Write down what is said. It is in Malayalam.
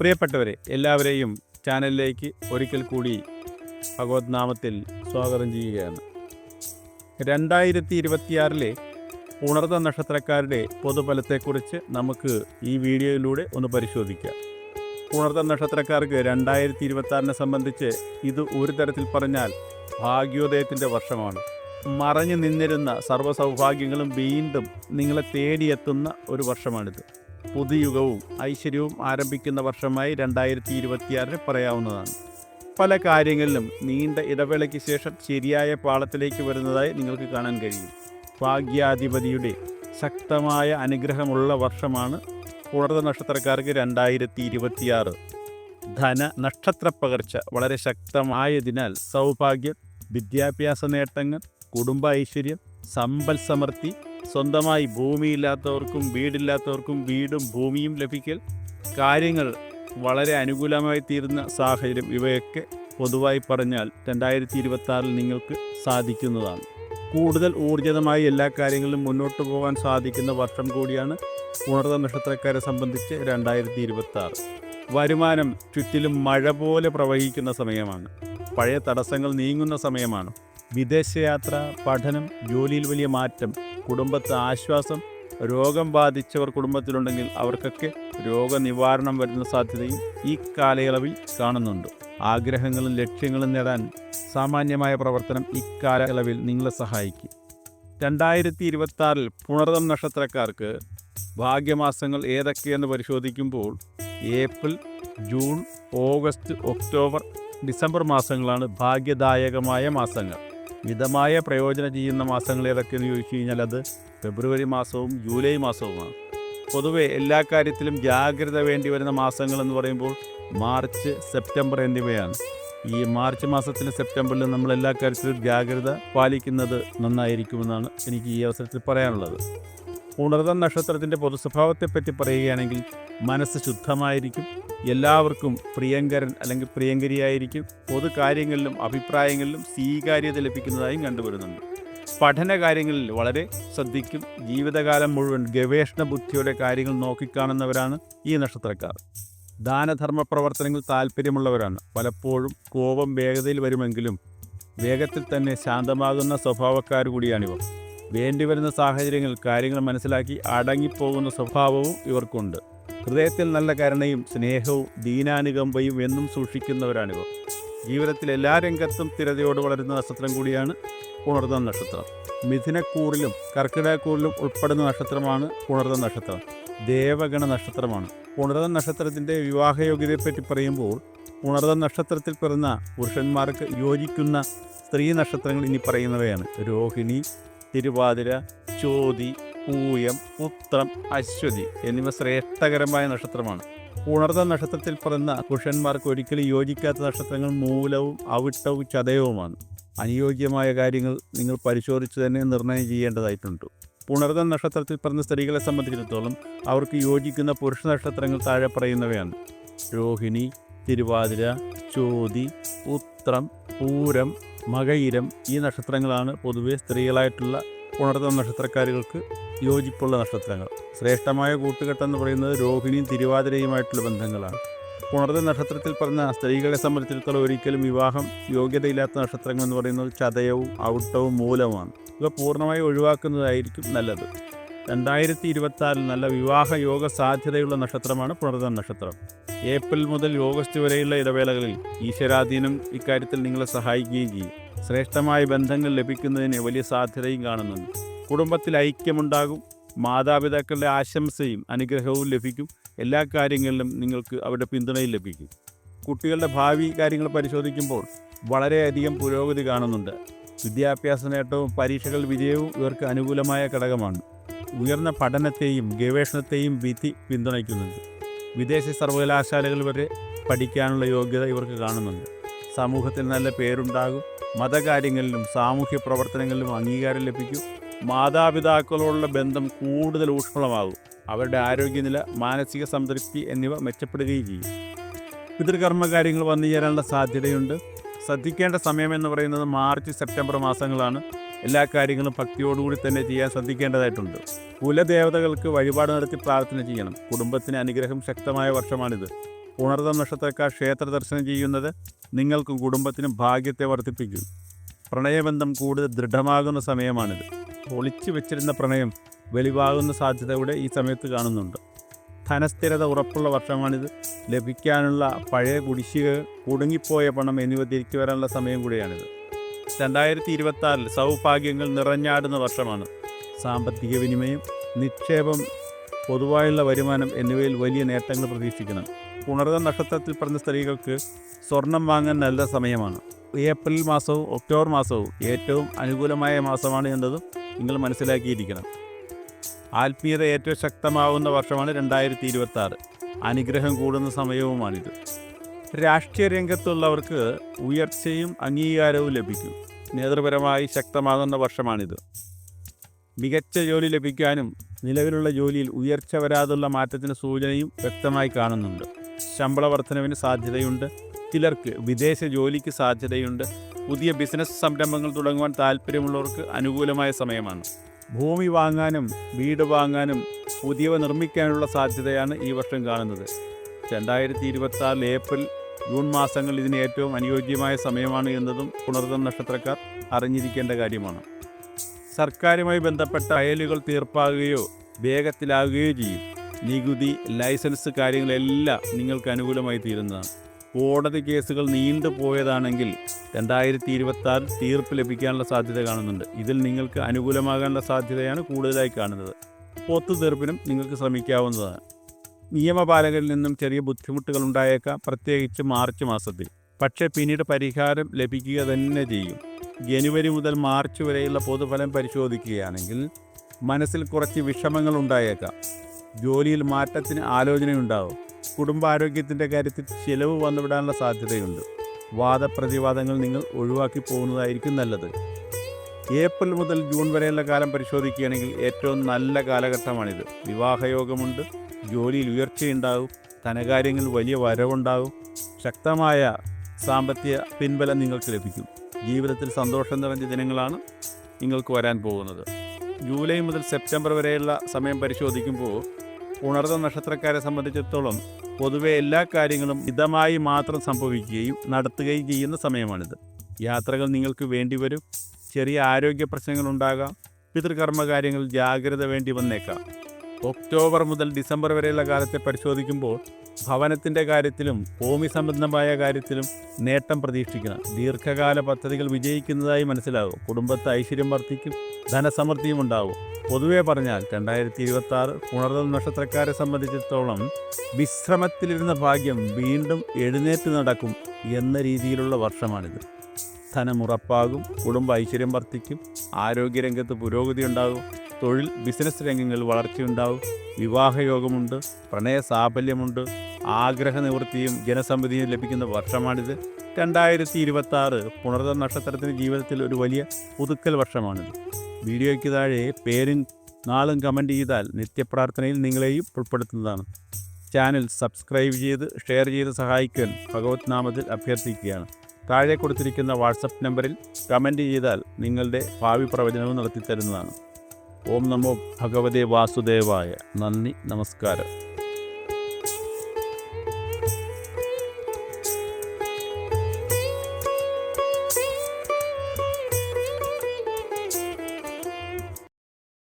പ്രിയപ്പെട്ടവരെ എല്ലാവരെയും ചാനലിലേക്ക് ഒരിക്കൽ കൂടി ഭഗവത് നാമത്തിൽ സ്വാഗതം ചെയ്യുകയാണ്. രണ്ടായിരത്തി ഇരുപത്തിയാറിലെ ഉണർന്ന നക്ഷത്രക്കാരുടെ പൊതുഫലത്തെക്കുറിച്ച് നമുക്ക് ഈ വീഡിയോയിലൂടെ ഒന്ന് പരിശോധിക്കാം. ഉണർന്ന നക്ഷത്രക്കാർക്ക് രണ്ടായിരത്തി ഇരുപത്തി സംബന്ധിച്ച് ഇത് ഒരു തരത്തിൽ പറഞ്ഞാൽ ഭാഗ്യോദയത്തിന്റെ വർഷമാണ്. മറഞ്ഞു നിന്നിരുന്ന സർവ സൗഭാഗ്യങ്ങളും വീണ്ടും നിങ്ങളെ തേടിയെത്തുന്ന ഒരു വർഷമാണിത്. പുതുയുഗവും ഐശ്വര്യവും ആരംഭിക്കുന്ന വർഷമായി രണ്ടായിരത്തി ഇരുപത്തിയാറിന് പറയാവുന്നതാണ്. പല കാര്യങ്ങളിലും നീണ്ട ഇടവേളയ്ക്ക് ശേഷം ശരിയായ പാളത്തിലേക്ക് വരുന്നതായി നിങ്ങൾക്ക് കാണാൻ കഴിയും. ഭാഗ്യാധിപതിയുടെ ശക്തമായ അനുഗ്രഹമുള്ള വർഷമാണ് പുണർത നക്ഷത്രക്കാർക്ക് രണ്ടായിരത്തി ഇരുപത്തിയാറ് ധന നക്ഷത്രപ്പകർച്ച വളരെ ശക്തമായതിനാൽ സൗഭാഗ്യം വിദ്യാഭ്യാസ നേട്ടങ്ങൾ കുടുംബ ഐശ്വര്യം സമ്പൽ സമൃദ്ധി സ്വന്തമായി ഭൂമിയില്ലാത്തവർക്കും വീടില്ലാത്തവർക്കും വീടും ഭൂമിയും ലഭിക്കൽ കാര്യങ്ങൾ വളരെ അനുകൂലമായി തീരുന്ന സാഹചര്യം ഇവയൊക്കെ പൊതുവായി പറഞ്ഞാൽ രണ്ടായിരത്തി ഇരുപത്തി നിങ്ങൾക്ക് സാധിക്കുന്നതാണ്. കൂടുതൽ ഊർജിതമായി എല്ലാ കാര്യങ്ങളിലും മുന്നോട്ട് പോകാൻ സാധിക്കുന്ന വർഷം കൂടിയാണ് ഉണർന്ന നക്ഷത്രക്കാരെ സംബന്ധിച്ച് രണ്ടായിരത്തി ഇരുപത്തി വരുമാനം ചുറ്റിലും മഴ പോലെ പ്രവഹിക്കുന്ന സമയമാണ്. പഴയ തടസ്സങ്ങൾ നീങ്ങുന്ന സമയമാണ്. വിദേശയാത്ര പഠനം ജോലിയിൽ വലിയ മാറ്റം കുടുംബത്തെ ആശ്വാസം രോഗം ബാധിച്ചവർ കുടുംബത്തിലുണ്ടെങ്കിൽ അവർക്കൊക്കെ രോഗനിവാരണം വരുന്ന സാധ്യതയും ഈ കാലയളവിൽ കാണുന്നുണ്ട്. ആഗ്രഹങ്ങളും ലക്ഷ്യങ്ങളും നേടാൻ സാമാന്യമായ പ്രവർത്തനം ഇക്കാലയളവിൽ നിങ്ങളെ സഹായിക്കും. രണ്ടായിരത്തി ഇരുപത്തി പുണർതം നക്ഷത്രക്കാർക്ക് ഭാഗ്യമാസങ്ങൾ ഏതൊക്കെയെന്ന് പരിശോധിക്കുമ്പോൾ April June August October December മാസങ്ങളാണ് ഭാഗ്യദായകമായ മാസങ്ങൾ. മിതമായ പ്രയോജനം ചെയ്യുന്ന മാസങ്ങൾ ഏതൊക്കെയെന്ന് ചോദിച്ചു കഴിഞ്ഞാൽ അത് ഫെബ്രുവരി മാസവും ജൂലൈ മാസവുമാണ്. പൊതുവെ എല്ലാ കാര്യത്തിലും ജാഗ്രത വേണ്ടി വരുന്ന മാസങ്ങൾ എന്ന് പറയുമ്പോൾ മാർച്ച് സെപ്റ്റംബർ എന്നിവയാണ്. ഈ മാർച്ച് മാസത്തിലും സെപ്റ്റംബറിലും നമ്മൾ എല്ലാ കാര്യത്തിലും ജാഗ്രത പാലിക്കുന്നത് നന്നായിരിക്കുമെന്നാണ് എനിക്ക് ഈ അവസരത്തിൽ പറയാനുള്ളത്. ഉണർന്ന നക്ഷത്രത്തിന്റെ പൊതുസ്വഭാവത്തെപ്പറ്റി പറയുകയാണെങ്കിൽ മനസ്സ് ശുദ്ധമായിരിക്കും എല്ലാവർക്കും പ്രിയങ്കരൻ അല്ലെങ്കിൽ പ്രിയങ്കരിയായിരിക്കും പൊതു കാര്യങ്ങളിലും അഭിപ്രായങ്ങളിലും സ്വീകാര്യത ലഭിക്കുന്നതായും കണ്ടുവരുന്നുണ്ട്. പഠന കാര്യങ്ങളിൽ വളരെ ശ്രദ്ധിക്കും ജീവിതകാലം മുഴുവൻ ഗവേഷണ ബുദ്ധിയുടെ കാര്യങ്ങൾ നോക്കിക്കാണുന്നവരാണ് ഈ നക്ഷത്രക്കാർ. ദാനധർമ്മ പ്രവർത്തനങ്ങൾ താല്പര്യമുള്ളവരാണ് പലപ്പോഴും കോപം വേഗതയിൽ വരുമെങ്കിലും വേഗത്തിൽ തന്നെ ശാന്തമാകുന്ന സ്വഭാവക്കാർ കൂടിയാണിവർ. വേണ്ടിവരുന്ന സാഹചര്യങ്ങൾ കാര്യങ്ങൾ മനസ്സിലാക്കി അടങ്ങിപ്പോകുന്ന സ്വഭാവവും ഇവർക്കുണ്ട്. ഹൃദയത്തിൽ നല്ല കരുണയും സ്നേഹവും ദീനാനുകമ്പയും എന്നും സൂക്ഷിക്കുന്നവരാണിവർ. ജീവിതത്തിൽ എല്ലാ രംഗത്തും സ്ഥിരതയോട് വളരുന്ന നക്ഷത്രം കൂടിയാണ് ഉണർന്ന നക്ഷത്രം. മിഥുനക്കൂറിലും കർക്കിടകക്കൂറിലും ഉൾപ്പെടുന്ന നക്ഷത്രമാണ് ഉണർന്ന നക്ഷത്രം. ദേവഗണ നക്ഷത്രമാണ്. ഉണർന്ന നക്ഷത്രത്തിന്റെ വിവാഹയോഗ്യതയെപ്പറ്റി പറയുമ്പോൾ ഉണർന്ന നക്ഷത്രത്തിൽ പിറന്ന പുരുഷന്മാർക്ക് യോജിക്കുന്ന സ്ത്രീ നക്ഷത്രങ്ങൾ ഇനി പറയുന്നവയാണ്. രോഹിണി തിരുവാതിര ചോതി പൂയം ഉത്രം അശ്വതി എന്നിവ ശ്രേഷ്ഠകരമായ നക്ഷത്രമാണ്. ഉണർന്ന നക്ഷത്രത്തിൽ പിറന്ന പുരുഷന്മാർക്ക് ഒരിക്കലും യോജിക്കാത്ത നക്ഷത്രങ്ങൾ മൂലവും അവിട്ടവും ചതയവുമാണ്. അനുയോജ്യമായ കാര്യങ്ങൾ നിങ്ങൾ പരിശോധിച്ച് തന്നെ നിർണയം ചെയ്യേണ്ടതായിട്ടുണ്ട്. ഉണർന്ന നക്ഷത്രത്തിൽ പിറന്ന സ്ത്രീകളെ സംബന്ധിച്ചിടത്തോളം അവർക്ക് യോജിക്കുന്ന പുരുഷ നക്ഷത്രങ്ങൾ താഴെ പറയുന്നവയാണ്. രോഹിണി തിരുവാതിര ചോതി ഉത്രം പൂരം മകയിരം ഈ നക്ഷത്രങ്ങളാണ് പൊതുവെ സ്ത്രീകളായിട്ടുള്ള ഉണർന്ന നക്ഷത്രക്കാരികൾക്ക് യോജിപ്പുള്ള നക്ഷത്രങ്ങൾ. ശ്രേഷ്ഠമായ കൂട്ടുകെട്ടെന്ന് പറയുന്നത് രോഹിണിയും തിരുവാതിരയുമായിട്ടുള്ള ബന്ധങ്ങളാണ്. ഉണർന്ന നക്ഷത്രത്തിൽ പറഞ്ഞ സ്ത്രീകളെ സംബന്ധിച്ചിടത്തോളം ഒരിക്കലും വിവാഹം യോഗ്യതയില്ലാത്ത നക്ഷത്രങ്ങൾ എന്ന് പറയുന്നത് ചതയവും ഔട്ടവും മൂലവുമാണ്. ഇവ പൂർണമായി ഒഴിവാക്കുന്നതായിരിക്കും നല്ലത്. രണ്ടായിരത്തി ഇരുപത്തി നല്ല വിവാഹ യോഗ സാധ്യതയുള്ള നക്ഷത്രമാണ് പുണർന്ന നക്ഷത്രം. ഏപ്രിൽ മുതൽ ഓഗസ്റ്റ് വരെയുള്ള ഇടവേളകളിൽ ഈശ്വരാധീനം ഇക്കാര്യത്തിൽ നിങ്ങളെ സഹായിക്കുകയും ചെയ്യും. ശ്രേഷ്ഠമായ ബന്ധങ്ങൾ ലഭിക്കുന്നതിന് വലിയ സാധ്യതയും കാണുന്നുണ്ട്. കുടുംബത്തിൽ ഐക്യമുണ്ടാകും. മാതാപിതാക്കളുടെ ആശംസയും അനുഗ്രഹവും ലഭിക്കും. എല്ലാ കാര്യങ്ങളിലും നിങ്ങൾക്ക് അവരുടെ പിന്തുണയും ലഭിക്കും. കുട്ടികളുടെ ഭാവി കാര്യങ്ങൾ പരിശോധിക്കുമ്പോൾ വളരെയധികം പുരോഗതി കാണുന്നുണ്ട്. വിദ്യാഭ്യാസ നേട്ടവും പരീക്ഷകൾ വിജയവും ഇവർക്ക് അനുകൂലമായ ഘടകമാണ്. ഉയർന്ന പഠനത്തെയും ഗവേഷണത്തെയും വിധി പിന്തുണയ്ക്കുന്നുണ്ട്. വിദേശ സർവകലാശാലകൾ വരെ പഠിക്കാനുള്ള യോഗ്യത ഇവർക്ക് കാണുന്നുണ്ട്. സമൂഹത്തിൽ നല്ല പേരുണ്ടാകും മതകാര്യങ്ങളിലും സാമൂഹ്യ പ്രവർത്തനങ്ങളിലും അംഗീകാരം ലഭിക്കും മാതാപിതാക്കളോടുള്ള ബന്ധം കൂടുതൽ ഊഷ്മളമാകും അവരുടെ ആരോഗ്യനില മാനസിക സംതൃപ്തി എന്നിവ മെച്ചപ്പെടുകയും ചെയ്യും. പിതൃകർമ്മ കാര്യങ്ങൾ വന്നു ചേരാനുള്ള സാധ്യതയുണ്ട്. ശ്രദ്ധിക്കേണ്ട സമയമെന്ന് പറയുന്നത് മാർച്ച് സെപ്റ്റംബർ മാസങ്ങളാണ്. എല്ലാ കാര്യങ്ങളും ഭക്തിയോടുകൂടി തന്നെ ചെയ്യാൻ ശ്രദ്ധിക്കേണ്ടതായിട്ടുണ്ട്. കുലദേവതകൾക്ക് വഴിപാട് നടത്തി പ്രാർത്ഥന ചെയ്യണം. കുടുംബത്തിന് അനുഗ്രഹം ശക്തമായ വർഷമാണിത്. പുണർദം നക്ഷത്രക്കാർ ക്ഷേത്ര ദർശനം ചെയ്യുന്നത് നിങ്ങൾക്കും കുടുംബത്തിനും ഭാഗ്യത്തെ വർദ്ധിപ്പിക്കും. പ്രണയബന്ധം കൂടുതൽ ദൃഢമാകുന്ന സമയമാണിത്. ഒളിച്ചു വെച്ചിരുന്ന പ്രണയം വെളിവാകുന്ന സാധ്യതയുടെ ഈ സമയത്ത് കാണുന്നുണ്ട്. ധനസ്ഥിരത ഉറപ്പുള്ള വർഷമാണിത്. ലഭിക്കാനുള്ള പഴയ കുടിശ്ശിക കുടുങ്ങിപ്പോയ പണം എന്നിവ തിരിച്ചു വരാനുള്ള സമയം കൂടിയാണിത്. രണ്ടായിരത്തി ഇരുപത്തി ആറിൽ സൗഭാഗ്യങ്ങൾ നിറഞ്ഞാടുന്ന വർഷമാണ്. സാമ്പത്തിക വിനിമയം നിക്ഷേപം പൊതുവായുള്ള വരുമാനം എന്നിവയിൽ വലിയ നേട്ടങ്ങൾ പ്രതീക്ഷിക്കണം. പുണർത നക്ഷത്രത്തിൽ പറഞ്ഞ സ്ത്രീകൾക്ക് സ്വർണം വാങ്ങാൻ നല്ല സമയമാണ്. ഏപ്രിൽ മാസവും ഒക്ടോബർ മാസവും ഏറ്റവും അനുകൂലമായ മാസമാണ് എന്നതും നിങ്ങൾ മനസ്സിലാക്കിയിരിക്കണം. ആത്മീയത ഏറ്റവും ശക്തമാവുന്ന വർഷമാണ് രണ്ടായിരത്തി ഇരുപത്തി അനുഗ്രഹം കൂടുന്ന സമയവുമാണിത്. രാഷ്ട്രീയ രംഗത്തുള്ളവർക്ക് ഉയർച്ചയും അംഗീകാരവും ലഭിക്കും. നേതൃപരമായി ശക്തമാകുന്ന വർഷമാണിത്. മികച്ച ജോലി ലഭിക്കാനും നിലവിലുള്ള ജോലിയിൽ ഉയർച്ച വരാതുള്ള മാറ്റത്തിന് സൂചനയും വ്യക്തമായി കാണുന്നുണ്ട്. ശമ്പള വർധനവിന് സാധ്യതയുണ്ട്. ചിലർക്ക് വിദേശ ജോലിക്ക് സാധ്യതയുണ്ട്. പുതിയ ബിസിനസ് സംരംഭങ്ങൾ തുടങ്ങുവാൻ താല്പര്യമുള്ളവർക്ക് അനുകൂലമായ സമയമാണ്. ഭൂമി വാങ്ങാനും വീട് വാങ്ങാനും പുതിയവ നിർമ്മിക്കാനുള്ള സാധ്യതയാണ് ഈ വർഷം കാണുന്നത്. രണ്ടായിരത്തി ഇരുപത്തി ഏപ്രിൽ ജൂൺ മാസങ്ങൾ ഇതിന് ഏറ്റവും അനുയോജ്യമായ സമയമാണ് എന്നതും പുണർതം നക്ഷത്രക്കാർ അറിഞ്ഞിരിക്കേണ്ട കാര്യമാണ്. സർക്കാരുമായി ബന്ധപ്പെട്ട അയലുകൾ തീർപ്പാകുകയോ വേഗത്തിലാകുകയോ ചെയ്യും. നികുതി ലൈസൻസ് കാര്യങ്ങളെല്ലാം നിങ്ങൾക്ക് അനുകൂലമായി തീരുന്നതാണ്. കോടതി കേസുകൾ നീണ്ടുപോയതാണെങ്കിൽ രണ്ടായിരത്തി ഇരുപത്തി ആറിൽ തീർപ്പ് ലഭിക്കാനുള്ള സാധ്യത കാണുന്നുണ്ട്. ഇതിൽ നിങ്ങൾക്ക് അനുകൂലമാകാനുള്ള സാധ്യതയാണ് കൂടുതലായി കാണുന്നത്. ഒത്തുതീർപ്പിനും നിങ്ങൾക്ക് ശ്രമിക്കാവുന്നതാണ്. നിയമപാലകരിൽ നിന്നും ചെറിയ ബുദ്ധിമുട്ടുകൾ ഉണ്ടായേക്കാം പ്രത്യേകിച്ച് മാർച്ച് മാസത്തിൽ. പക്ഷേ പിന്നീട് പരിഹാരം ലഭിക്കുക തന്നെ ചെയ്യും. ജനുവരി മുതൽ മാർച്ച് വരെയുള്ള പൊതുഫലം പരിശോധിക്കുകയാണെങ്കിൽ മനസ്സിൽ കുറച്ച് വിഷമങ്ങൾ ഉണ്ടായേക്കാം. ജോലിയിൽ മാറ്റത്തിന് ആലോചനയുണ്ടാവും. കുടുംബാരോഗ്യത്തിന്റെ കാര്യത്തിൽ ചിലവ് വന്നുവിടാനുള്ള സാധ്യതയുണ്ട്. വാദപ്രതിവാദങ്ങൾ നിങ്ങൾ ഒഴിവാക്കി പോകുന്നതായിരിക്കും നല്ലത്. ഏപ്രിൽ മുതൽ ജൂൺ വരെയുള്ള കാലം പരിശോധിക്കുകയാണെങ്കിൽ ഏറ്റവും നല്ല കാലഘട്ടമാണിത്. വിവാഹയോഗമുണ്ട് ജോലിയിൽ ഉയർച്ചയുണ്ടാകും ധനകാര്യങ്ങളിൽ വലിയ വരവുണ്ടാകും ശക്തമായ സാമ്പത്തിക പിൻബലം നിങ്ങൾക്ക് ലഭിക്കും. ജീവിതത്തിൽ സന്തോഷം നിറഞ്ഞ ദിനങ്ങളാണ് നിങ്ങൾക്ക് വരാൻ പോകുന്നത്. ജൂലൈ മുതൽ സെപ്റ്റംബർ വരെയുള്ള സമയം പരിശോധിക്കുമ്പോൾ ഉണർന്ന നക്ഷത്രക്കാരെ സംബന്ധിച്ചിടത്തോളം പൊതുവെ എല്ലാ കാര്യങ്ങളും മിതമായി മാത്രം സംഭവിക്കുകയും നടത്തുകയും ചെയ്യുന്ന സമയമാണിത്. യാത്രകൾ നിങ്ങൾക്ക് വേണ്ടിവരും ചെറിയ ആരോഗ്യ പ്രശ്നങ്ങളുണ്ടാകാം പിതൃകർമ്മ കാര്യങ്ങളിൽ ജാഗ്രത വേണ്ടി വന്നേക്കാം. ഒക്ടോബർ മുതൽ ഡിസംബർ വരെയുള്ള കാലത്തെ പരിശോധിക്കുമ്പോൾ ഭവനത്തിന്റെ കാര്യത്തിലും ഭൂമി സംബന്ധമായ കാര്യത്തിലും നേട്ടം പ്രതീക്ഷിക്കണം. ദീർഘകാല പദ്ധതികൾ വിജയിക്കുന്നതായി മനസ്സിലാകും. കുടുംബത്തെ ഐശ്വര്യം വർദ്ധിക്കും ധനസമൃദ്ധിയും ഉണ്ടാവും പൊതുവെ പറഞ്ഞാൽ രണ്ടായിരത്തി ഇരുപത്തി ആറ് പുണർതൽ നക്ഷത്രക്കാരെ സംബന്ധിച്ചിടത്തോളം വിശ്രമത്തിലിരുന്ന ഭാഗ്യം വീണ്ടും എഴുന്നേറ്റ് നടക്കും എന്ന രീതിയിലുള്ള വർഷമാണിത്. ധനമുറപ്പാകും കുടുംബ ഐശ്വര്യം വർദ്ധിക്കും ആരോഗ്യരംഗത്ത് പുരോഗതി ഉണ്ടാകും തൊഴിൽ ബിസിനസ് രംഗങ്ങളിൽ വളർച്ചയുണ്ടാകും വിവാഹയോഗമുണ്ട് പ്രണയ സാഫല്യമുണ്ട് ആഗ്രഹ നിവൃത്തിയും ജനസമ്മതിയും ലഭിക്കുന്ന വർഷമാണിത്. രണ്ടായിരത്തി ഇരുപത്തി ആറ് പുണർത നക്ഷത്രത്തിന്റെ ജീവിതത്തിൽ ഒരു വലിയ പുതുക്കൽ വർഷമാണിത്. വീഡിയോയ്ക്ക് താഴെ പേരും നാളും കമന്റ് ചെയ്താൽ നിത്യപ്രാർത്ഥനയിൽ നിങ്ങളെയും ഉൾപ്പെടുത്തുന്നതാണ്. ചാനൽ സബ്സ്ക്രൈബ് ചെയ്ത് ഷെയർ ചെയ്ത് സഹായിക്കാൻ ഭഗവത് നാമത്തിൽ അഭ്യർത്ഥിക്കുകയാണ്. താഴെ കൊടുത്തിരിക്കുന്ന വാട്സപ്പ് നമ്പറിൽ കമന്റ് ചെയ്താൽ നിങ്ങളുടെ ഭാവി പ്രവചനവും നടത്തിത്തരുന്നതാണ്. ഓം നമോ ഭഗവതേ വാസുദേവായ. നന്ദി നമസ്കാരം.